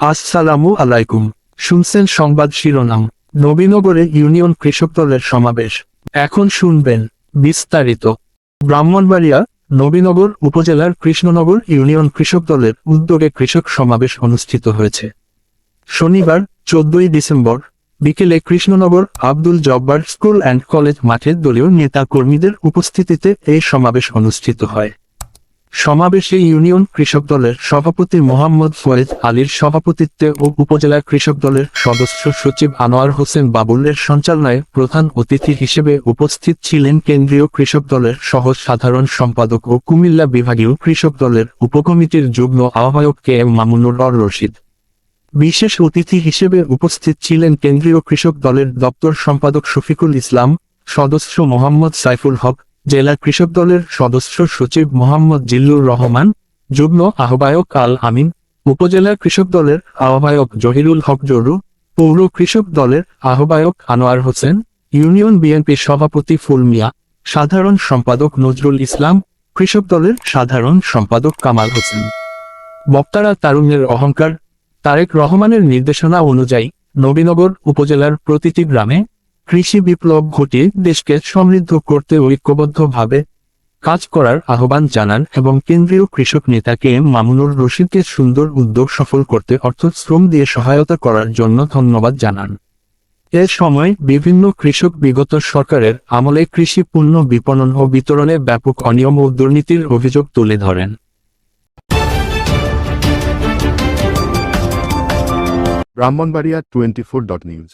আসসালামু আলাইকুম। শুনছেন সংবাদ শিরোনাম। নবীনগরে ইউনিয়ন কৃষক দলের সমাবেশ। এখন শুনবেন বিস্তারিত। ব্রাহ্মণবাড়িয়া, নবীনগর উপজেলার কৃষ্ণনগর ইউনিয়ন কৃষক দলের উদ্যোগে কৃষক সমাবেশ অনুষ্ঠিত হয়েছে। শনিবার, চোদ্দই ডিসেম্বর, বিকেলে Krishnanagar Abdul Jabbar school and college মাঠে দলীয় নেতা কর্মীদের উপস্থিতিতে এই সমাবেশ অনুষ্ঠিত হয়। সমাবেশে ইউনিয়ন কৃষক দলের সভাপতি মোহাম্মদ ফয়েজ আলীর সভাপতিত্বে ও উপজেলা কৃষক দলের সদস্য সচিব আনোয়ার হোসেন বাবুলের সঞ্চালনায় প্রধান অতিথি হিসেবে উপস্থিত ছিলেন কেন্দ্রীয় কৃষক দলের সহ সাধারণ সম্পাদক ও কুমিল্লা বিভাগীয় কৃষক দলের উপকমিটির যুগ্ম আহ্বায়ক কে এম মামুনুর রশিদ। বিশেষ অতিথি হিসেবে উপস্থিত ছিলেন কেন্দ্রীয় কৃষক দলের দপ্তর সম্পাদক শফিকুল ইসলাম, সদস্য মোহাম্মদ সাইফুল হক জেলা কৃষক দলের সদস্য সচিব মোহাম্মদ জিল্লুর রহমান, যুগ্ম আহ্বায়ক আল আমিন, উপজেলা কৃষক দলের আহ্বায়ক জহিরুল হক জরু, পৌর কৃষক দলের আহ্বায়ক আনোয়ার হোসেন, ইউনিয়ন বিএনপি সভাপতি ফুল মিয়া সাধারণ সম্পাদক নজরুল ইসলাম, কৃষক দলের সাধারণ সম্পাদক কামাল হোসেন। বক্তারা তারুণ্যের অহংকার, তারেক রহমানের নির্দেশনা অনুযায়ী নবীনগর উপজেলার প্রতিটি গ্রামে কৃষি বিপ্লব ঘটিয়ে দেশকে সমৃদ্ধ করতে ঐক্যবদ্ধভাবে কাজ করার আহ্বান জানান এবং কেন্দ্রীয় কৃষক নেতা কে এম মামুনুর রশিদকে সুন্দর উদ্যোগ সফল করতে অর্থ শ্রম দিয়ে সহায়তা করার জন্য ধন্যবাদ জানান। এ সময় বিভিন্ন কৃষক বিগত সরকারের আমলে কৃষি পণ্য বিপণন ও বিতরণে ব্যাপক অনিয়ম ও দুর্নীতির অভিযোগ তুলে ধরেন। Brahmanbaria twenty four dot news.